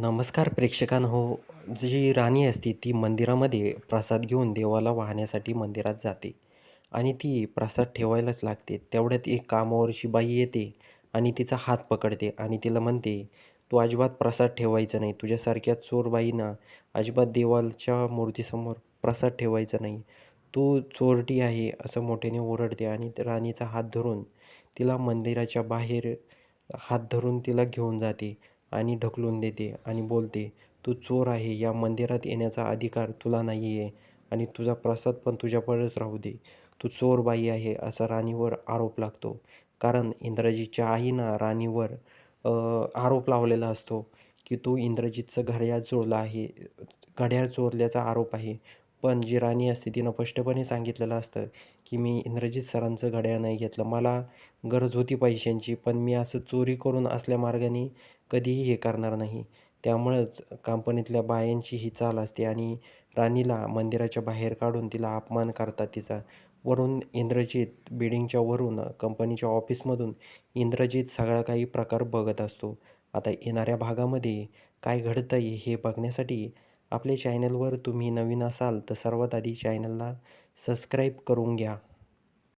नमस्कार प्रेक्षकांहो जी राणी असते ती मंदिरामध्ये प्रसाद घेऊन देवाला वाहण्यासाठी मंदिरात जाते आणि ती प्रसाद ठेवायलाच लागते. तेवढ्यात एक कामावरची बाई येते आणि तिचा हात पकडते आणि तिला म्हणते तू अजिबात प्रसाद ठेवायचा नाही. तुझ्यासारख्या चोर बाईंना अजिबात देवाच्या मूर्तीसमोर प्रसाद ठेवायचा नाही. तू चोरटी आहे असं मोठ्याने ओरडते आणि राणीचा हात धरून तिला मंदिराच्या बाहेर हात धरून तिला घेऊन जाते. आणि ढकलून देते आणि बोलते तू चोर आहे या मंदिरात येण्याचा अधिकार तुला नाही आहे आणि तुझा प्रसाद पण तुझ्याकडेच राहू दे. तू चोर बाई आहे असा राणीवर आरोप लागतो. कारण इंद्रजीतच्या आईनं राणीवर आरोप लावलेला असतो की तू इंद्रजितचं घड्याळ चोरलं आहे घड्याळ चोरल्याचा आरोप आहे. पण जी राणी असते तिनं स्पष्टपणे सांगितलेलं असतं की मी इंद्रजित सरांचं घड्याळ नाही घेतलं. मला गरज होती पैशांची पण मी असं चोरी करून असल्या मार्गाने कधीही हे करणार नाही. त्यामुळंच कंपनीतल्या बायांची ही चाल असते आणि राणीला मंदिराच्या बाहेर काढून तिला अपमान करतात तिचा. वरून इंद्रजित बिल्डिंगच्या वरून कंपनीच्या ऑफिसमधून इंद्रजित सगळा काही प्रकार बघत असतो. आता येणाऱ्या भागामध्ये काय घडतं आहे हे बघण्यासाठी आपल्या चॅनलवर तुम्ही नवीन असाल तर सर्वात आधी चॅनलला सबस्क्राईब करून घ्या.